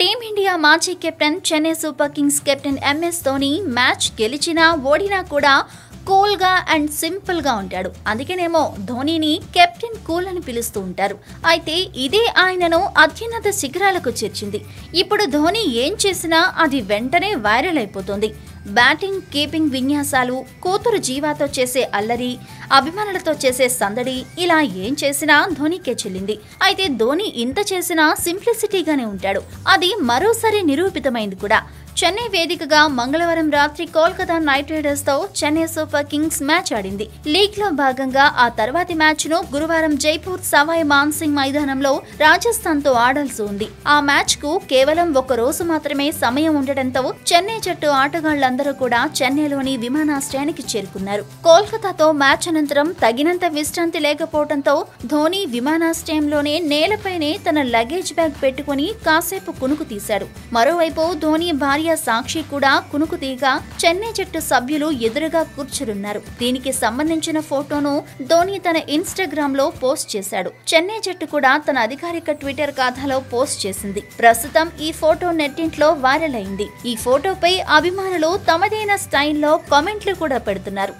Team India మాజీ captain Chennai super kings captain MS Dhoni match గెలిచినా ఓడినా కూడా కూల్గా అండ్ సింపుల్గా ఉంటాడు. అందుకేనేమో ధోనిని కెప్టెన్ కూల్ అని పిలుస్తూ ఉంటారు. అయితే ఇదే ఆయనను అత్యున్నత శిఖరాలకు చేర్చింది. ఇప్పుడు ధోని ఏం చేసినా అది వెంటనే వైరల్ అయిపోతుంది. బ్యాటింగ్ కీపింగ్ విన్యాసాలు కూతురు జీవాతో చేసే అల్లరి అభిమానులతో చేసే సందడి ఇలా ఏం చేసినా ధోనికే చెల్లింది. అయితే ధోని ఇంత చేసినా సింప్లిసిటీగానే ఉంటాడు. అది మరోసారి నిరూపితమైంది కూడా. చెన్నై వేదికగా మంగళవారం రాత్రి కోల్కతా నైట్ రైడర్స్తో చెన్నై సూపర్ కింగ్స్ మ్యాచ్ ఆడింది. లీగ్లో భాగంగా ఆ తర్వాతి మ్యాచ్ను గురువారం జైపూర్ సవాయ్ మాన్సింగ్ మైదానంలో రాజస్థాన్తో ఆడాల్సి ఉంది. ఆ మ్యాచ్కు కేవలం ఒక రోజు మాత్రమే సమయం ఉండటంతో చెన్నై జట్టు ఆటగాళ్ళందరూ కూడా చెన్నైలోని విమానాశ్రయానికి చేరుకున్నారు. కోల్కతాతో మ్యాచ్ అనంతరం తగినంత విశ్రాంతి లేకపోవడంతో ధోని విమానాశ్రయంలోనే నేలపైనే తన లగేజ్ బ్యాగ్ పెట్టుకుని కాసేపు కునుకు తీశాడు. మరోవైపు ధోని భార్య సాక్షి కూడా కునుకు తీగా చెన్నై జట్టు సభ్యులు ఎదురుగా కూర్చునున్నారు. దీనికి సంబంధించిన ఫోటోను ధోని తన ఇన్స్టాగ్రామ్లో పోస్ట్ చేశాడు. చెన్నై జట్టు కూడా తన అధికారిక ట్విట్టర్ ఖాతాలో పోస్ట్ చేసింది. ప్రస్తుతం ఈ ఫోటో నెట్టింట్లో వైరల్ అయింది. ఈ ఫోటోపై అభిమానులు తమదైన స్టైల్లో కామెంట్లు కూడా పెడుతున్నారు.